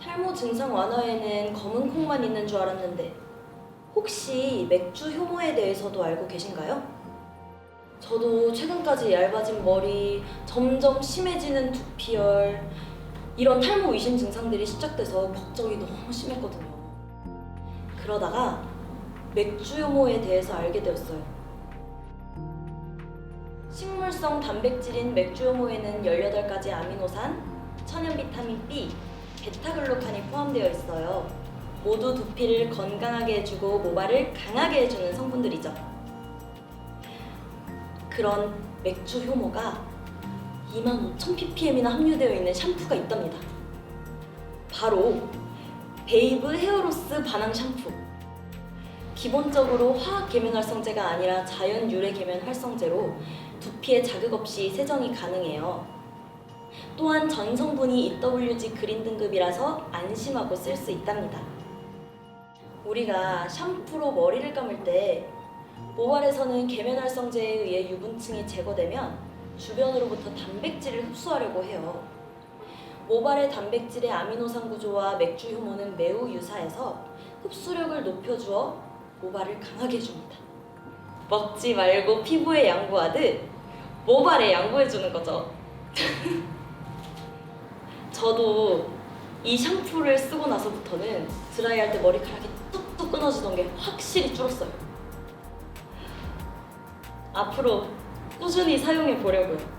탈모 증상 완화에는 검은 콩만 있는 줄 알았는데 혹시 맥주 효모에 대해서도 알고 계신가요? 저도 최근까지 얇아진 머리, 점점 심해지는 두피열 이런 탈모 위신 증상들이 시작돼서 걱정이 너무 심했거든요. 그러다가 맥주 효모에 대해서 알게 되었어요. 식물성 단백질인 맥주 효모에는 18가지 아미노산, 천연 비타민 B, 베타글루칸이 포함되어 있어요. 모두 두피를 건강하게 해주고 모발을 강하게 해주는 성분들이죠. 그런 맥주 효모가 25,000ppm이나 함유되어 있는 샴푸가 있답니다. 바로 베이브 헤어로스 반항 샴푸. 기본적으로 화학 계면 활성제가 아니라 자연 유래 계면 활성제로 두피에 자극 없이 세정이 가능해요. 또한 전 성분이 EWG 그린 등급이라서 안심하고 쓸 수 있답니다. 우리가 샴푸로 머리를 감을 때 모발에서는 계면 활성제에 의해 유분층이 제거되면 주변으로부터 단백질을 흡수하려고 해요. 모발의 단백질의 아미노산 구조와 맥주 효모는 매우 유사해서 흡수력을 높여주어 모발을 강하게 해줍니다. 먹지 말고 피부에 양보하듯 모발에 양보해주는 거죠. 저도 이 샴푸를 쓰고 나서부터는 드라이할 때 머리카락이 뚝뚝 끊어지던 게 확실히 줄었어요. 앞으로 꾸준히 사용해 보려고요.